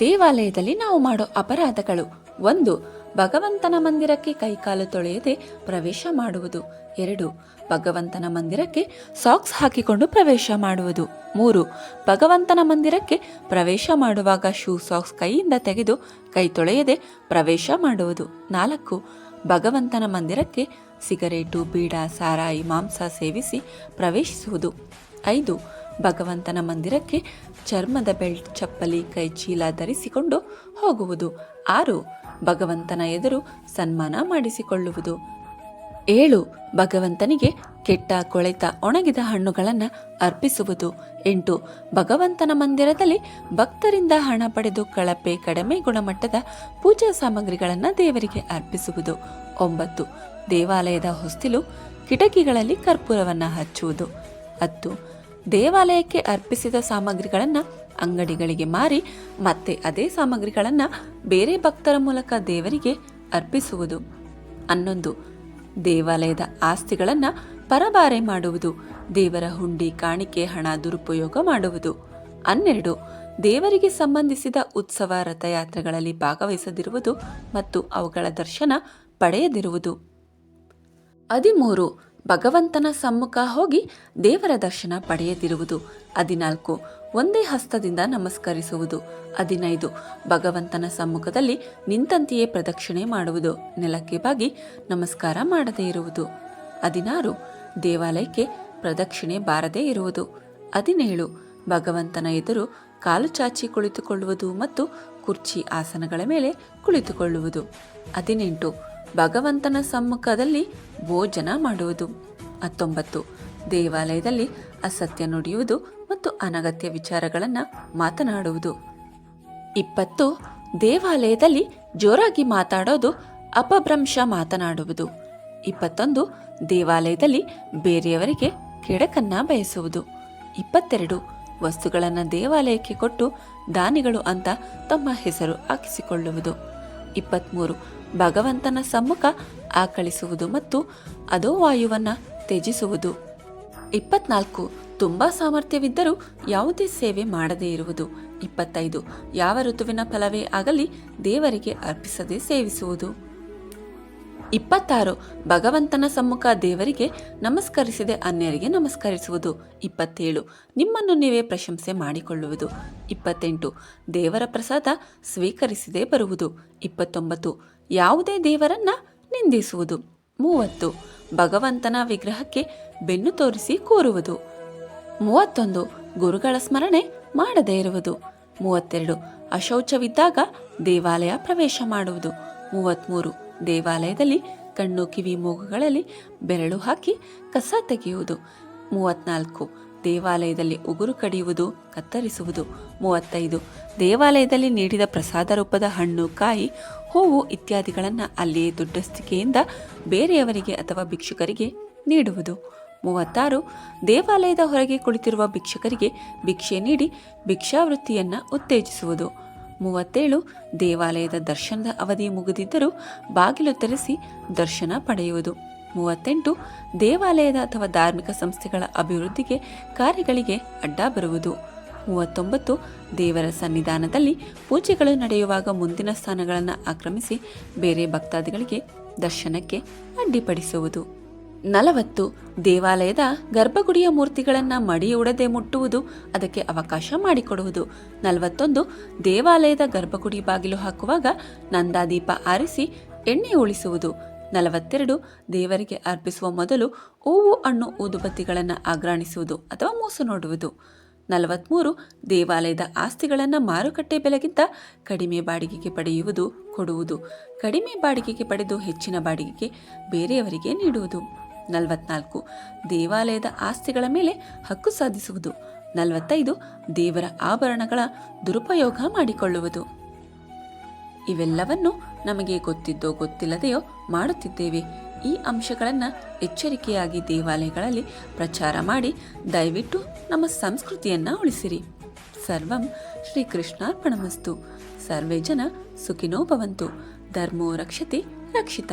ದೇವಾಲಯದಲ್ಲಿ ನಾವು ಮಾಡೋ ಅಪರಾಧಗಳು. ಒಂದು, ಭಗವಂತನ ಮಂದಿರಕ್ಕೆ ಕೈಕಾಲು ತೊಳೆಯದೆ ಪ್ರವೇಶ ಮಾಡುವುದು. ಎರಡು, ಭಗವಂತನ ಮಂದಿರಕ್ಕೆ ಸಾಕ್ಸ್ ಹಾಕಿಕೊಂಡು ಪ್ರವೇಶ ಮಾಡುವುದು. ಮೂರು, ಭಗವಂತನ ಮಂದಿರಕ್ಕೆ ಪ್ರವೇಶ ಮಾಡುವಾಗ ಶೂ ಸಾಕ್ಸ್ ಕೈಯಿಂದ ತೆಗೆದು ಕೈ ತೊಳೆಯದೆ ಪ್ರವೇಶ ಮಾಡುವುದು. ನಾಲ್ಕು, ಭಗವಂತನ ಮಂದಿರಕ್ಕೆ ಸಿಗರೇಟು, ಬೀಡ, ಸಾರಾಯಿ, ಮಾಂಸ ಸೇವಿಸಿ ಪ್ರವೇಶಿಸುವುದು. ಐದು ಭಗವಂತನ ಮಂದಿರಕ್ಕೆ ಚರ್ಮದ ಬೆಲ್ಟ್, ಚಪ್ಪಲಿ ಕೈಚೀಲ ಧರಿಸಿಕೊಂಡು ಹೋಗುವುದು. ಆರು, ಭಗವಂತನ ಎದುರು ಸನ್ಮಾನ ಮಾಡಿಸಿಕೊಳ್ಳುವುದು. ಏಳು, ಭಗವಂತನಿಗೆ ಕೆಟ್ಟ ಕೊಳೆತ ಒಣಗಿದ ಹಣ್ಣುಗಳನ್ನು ಅರ್ಪಿಸುವುದು. ಎಂಟು, ಭಗವಂತನ ಮಂದಿರದಲ್ಲಿ ಭಕ್ತರಿಂದ ಹಣ ಪಡೆದು ಕಳಪೆ ಕಡಿಮೆ ಗುಣಮಟ್ಟದ ಪೂಜಾ ಸಾಮಗ್ರಿಗಳನ್ನು ದೇವರಿಗೆ ಅರ್ಪಿಸುವುದು. ಒಂಬತ್ತು, ದೇವಾಲಯದ ಹೊಸ್ತಿಲು ಕಿಟಕಿಗಳಲ್ಲಿ ಕರ್ಪೂರವನ್ನು ಹಚ್ಚುವುದು. ಹತ್ತು ದೇವಾಲಯಕ್ಕೆ ಅರ್ಪಿಸಿದ ಸಾಮಗ್ರಿಗಳನ್ನು ಅಂಗಡಿಗಳಿಗೆ ಮಾರಿ ಮತ್ತೆ ಅದೇ ಸಾಮಗ್ರಿಗಳನ್ನು ಬೇರೆ ಭಕ್ತರ ಮೂಲಕ ದೇವರಿಗೆ ಅರ್ಪಿಸುವುದು. ಹನ್ನೊಂದು ದೇವಾಲಯದ ಆಸ್ತಿಗಳನ್ನು ಪರಬಾರೆ ಮಾಡುವುದು, ದೇವರ ಹುಂಡಿ ಕಾಣಿಕೆ, ಹಣ, ದುರುಪಯೋಗ ಮಾಡುವುದು. ಹನ್ನೆರಡು ದೇವರಿಗೆ ಸಂಬಂಧಿಸಿದ ಉತ್ಸವ, ರಥಯಾತ್ರೆಗಳಲ್ಲಿ ಭಾಗವಹಿಸದಿರುವುದು ಮತ್ತು ಅವುಗಳ ದರ್ಶನ ಪಡೆಯದಿರುವುದು. ಹದಿಮೂರು ಭಗವಂತನ ಸಮ್ಮುಖ ಹೋಗಿ ದೇವರ ದರ್ಶನ ಪಡೆಯದಿರುವುದು. ಹದಿನಾಲ್ಕು. ಒಂದೇ ಹಸ್ತದಿಂದ ನಮಸ್ಕರಿಸುವುದು. ಹದಿನೈದು. ಭಗವಂತನ ಸಮ್ಮುಖದಲ್ಲಿ ನಿಂತಂತೆಯೇ ಪ್ರದಕ್ಷಿಣೆ ಮಾಡುವುದು. ನೆಲಕ್ಕೆ ಬಾಗಿ ನಮಸ್ಕಾರ ಮಾಡದೇ ಇರುವುದು. ಹದಿನಾರು. ದೇವಾಲಯಕ್ಕೆ ಪ್ರದಕ್ಷಿಣೆ ಬಾರದೇ ಇರುವುದು. ಹದಿನೇಳು. ಭಗವಂತನ ಎದುರು ಕಾಲು ಚಾಚಿ ಕುಳಿತುಕೊಳ್ಳುವುದು ಮತ್ತು ಕುರ್ಚಿ ಆಸನಗಳ ಮೇಲೆ ಕುಳಿತುಕೊಳ್ಳುವುದು. ಹದಿನೆಂಟು. ಭಗವಂತನ ಸಮ್ಮುಖದಲ್ಲಿ ಭೋಜನ ಮಾಡುವುದು. ಹತ್ತೊಂಬತ್ತು. ದೇವಾಲಯದಲ್ಲಿ ಅಸತ್ಯ ನುಡಿಯುವುದು ಮತ್ತು ಅನಗತ್ಯ ವಿಚಾರಗಳನ್ನು ಮಾತನಾಡುವುದು. ಇಪ್ಪತ್ತು. ದೇವಾಲಯದಲ್ಲಿ ಜೋರಾಗಿ ಮಾತಾಡೋದು ಅಪಭ್ರಂಶ ಮಾತನಾಡುವುದು. ಇಪ್ಪತ್ತೊಂದು. ದೇವಾಲಯದಲ್ಲಿ ಬೇರೆಯವರಿಗೆ ಕೆಡಕನ್ನ ಬಯಸುವುದು. ಇಪ್ಪತ್ತೆರಡು. ವಸ್ತುಗಳನ್ನು ದೇವಾಲಯಕ್ಕೆ ಕೊಟ್ಟು ದಾನಿಗಳು ಅಂತ ತಮ್ಮ ಹೆಸರು ಹಾಕಿಸಿಕೊಳ್ಳುವುದು. ಇಪ್ಪತ್ತ್ಮೂರು ಭಗವಂತನ ಸಮ್ಮುಖ ಆಕಳಿಸುವುದು ಮತ್ತು ಅದೋ ವಾಯುವನ್ನು ತ್ಯಜಿಸುವುದು. ಇಪ್ಪತ್ನಾಲ್ಕು. ತುಂಬ ಸಾಮರ್ಥ್ಯವಿದ್ದರೂ ಯಾವುದೇ ಸೇವೆ ಮಾಡದೇ ಇರುವುದು. ಇಪ್ಪತ್ತೈದು. ಯಾವ ಋತುವಿನ ಫಲವೇ ಆಗಲಿ ದೇವರಿಗೆ ಅರ್ಪಿಸದೆ ಸೇವಿಸುವುದು. ಇಪ್ಪತ್ತಾರು. ಭಗವಂತನ ಸಮ್ಮುಖ ದೇವರಿಗೆ ನಮಸ್ಕರಿಸದೆ ಅನ್ಯರಿಗೆ ನಮಸ್ಕರಿಸುವುದು. ಇಪ್ಪತ್ತೇಳು. ನಿಮ್ಮನ್ನು ನೀವೇ ಪ್ರಶಂಸೆ ಮಾಡಿಕೊಳ್ಳುವುದು. ಇಪ್ಪತ್ತೆಂಟು. ದೇವರ ಪ್ರಸಾದ ಸ್ವೀಕರಿಸದೆ ಬರುವುದು. ಇಪ್ಪತ್ತೊಂಬತ್ತು. ಯಾವುದೇ ದೇವರನ್ನ ನಿಂದಿಸುವುದು. ಮೂವತ್ತು, ಭಗವಂತನ ವಿಗ್ರಹಕ್ಕೆ ಬೆನ್ನು ತೋರಿಸಿ ಕೂರುವುದು. ಮೂವತ್ತೊಂದು, ಗುರುಗಳ ಸ್ಮರಣೆ ಮಾಡದೇ ಇರುವುದು. ಮೂವತ್ತೆರಡು, ಅಶೌಚವಿದ್ದಾಗ ದೇವಾಲಯ ಪ್ರವೇಶ ಮಾಡುವುದು. ಮೂವತ್ತ್ಮೂರು ದೇವಾಲಯದಲ್ಲಿ ಕಣ್ಣು ಕಿವಿ ಮೂಗುಗಳಲ್ಲಿ ಬೆರಳು ಹಾಕಿ ಕಸ ತೆಗೆಯುವುದು. ಮೂವತ್ನಾಲ್ಕು ದೇವಾಲಯದಲ್ಲಿ ಉಗುರು ಕಡಿಯುವುದು, ಕತ್ತರಿಸುವುದು. ಮೂವತ್ತೈದು. ದೇವಾಲಯದಲ್ಲಿ ನೀಡಿದ ಪ್ರಸಾದ ರೂಪದ ಹಣ್ಣು, ಕಾಯಿ, ಹೂವು ಇತ್ಯಾದಿಗಳನ್ನು ಅಲ್ಲಿಯೇ ದುಡ್ಡಸ್ತಿಕೆಯಿಂದ ಬೇರೆಯವರಿಗೆ ಅಥವಾ ಭಿಕ್ಷುಕರಿಗೆ ನೀಡುವುದು. ಮೂವತ್ತಾರು. ದೇವಾಲಯದ ಹೊರಗೆ ಕುಳಿತಿರುವ ಭಿಕ್ಷುಕರಿಗೆ ಭಿಕ್ಷೆ ನೀಡಿ ಭಿಕ್ಷಾವೃತ್ತಿಯನ್ನು ಉತ್ತೇಜಿಸುವುದು. ಮೂವತ್ತೇಳು. ದೇವಾಲಯದ ದರ್ಶನದ ಅವಧಿ ಮುಗಿದಿದ್ದರೂ ಬಾಗಿಲು ತೆರೆಸಿ ದರ್ಶನ ಪಡೆಯುವುದು. ಮೂವತ್ತೆಂಟು ದೇವಾಲಯದ ಅಥವಾ ಧಾರ್ಮಿಕ ಸಂಸ್ಥೆಗಳ ಅಭಿವೃದ್ಧಿಗೆ ಕಾರ್ಯಗಳಿಗೆ ಅಡ್ಡ ಬರುವುದು. ಮೂವತ್ತೊಂಬತ್ತು ದೇವರ ಸನ್ನಿಧಾನದಲ್ಲಿ ಪೂಜೆಗಳು ನಡೆಯುವಾಗ ಮುಂದಿನ ಸ್ಥಾನಗಳನ್ನು ಆಕ್ರಮಿಸಿ ಬೇರೆ ಭಕ್ತಾದಿಗಳಿಗೆ ದರ್ಶನಕ್ಕೆ ಅಡ್ಡಿಪಡಿಸುವುದು. ನಲವತ್ತು ದೇವಾಲಯದ ಗರ್ಭಗುಡಿಯ ಮೂರ್ತಿಗಳನ್ನು ಮಡಿಯುಡದೆ ಮುಟ್ಟುವುದು ಅದಕ್ಕೆ ಅವಕಾಶ ಮಾಡಿಕೊಡುವುದು. ನಲವತ್ತೊಂದು ದೇವಾಲಯದ ಗರ್ಭಗುಡಿ ಬಾಗಿಲು ಹಾಕುವಾಗ ನಂದಾದೀಪ ಆರಿಸಿ ಎಣ್ಣೆ ಉಳಿಸುವುದು. ನಲವತ್ತೆರಡು, ದೇವರಿಗೆ ಅರ್ಪಿಸುವ ಮೊದಲು ಹೂವು, ಹಣ್ಣು, ಊದುಬತ್ತಿಗಳನ್ನು ಆಗ್ರಾಣಿಸುವುದು ಅಥವಾ ಮೂಸು ನೋಡುವುದು. ನಲವತ್ತ್ಮೂರು ದೇವಾಲಯದ ಆಸ್ತಿಗಳನ್ನು ಮಾರುಕಟ್ಟೆ ಬೆಲೆಗಿಂತ ಕಡಿಮೆ ಬಾಡಿಗೆಗೆ ಪಡೆಯುವುದು, ಕೊಡುವುದು. ಕಡಿಮೆ ಬಾಡಿಗೆಗೆ ಪಡೆದು ಹೆಚ್ಚಿನ ಬಾಡಿಗೆಗೆ ಬೇರೆಯವರಿಗೆ ನೀಡುವುದು. ನಲವತ್ನಾಲ್ಕು, ದೇವಾಲಯದ ಆಸ್ತಿಗಳ ಮೇಲೆ ಹಕ್ಕು ಸಾಧಿಸುವುದು. ನಲವತ್ತೈದು, ದೇವರ ಆಭರಣಗಳ ದುರುಪಯೋಗ ಮಾಡಿಕೊಳ್ಳುವುದು. ಇವೆಲ್ಲವನ್ನು ನಮಗೆ ಗೊತ್ತಿದ್ದೋ ಗೊತ್ತಿಲ್ಲದೆಯೋ ಮಾಡುತ್ತಿದ್ದೇವೆ. ಈ ಅಂಶಗಳನ್ನು ಎಚ್ಚರಿಕೆಯಾಗಿ ದೇವಾಲಯಗಳಲ್ಲಿ ಪ್ರಚಾರ ಮಾಡಿ ದಯವಿಟ್ಟು ನಮ್ಮ ಸಂಸ್ಕೃತಿಯನ್ನು ಉಳಿಸಿರಿ. ಸರ್ವಂ ಶ್ರೀಕೃಷ್ಣಾರ್ಪಣಮಸ್ತು. ಸರ್ವೇ ಜನ ಸುಖಿನೋ ಭವಂತು. ಧರ್ಮೋ ರಕ್ಷತೆ ರಕ್ಷಿತ.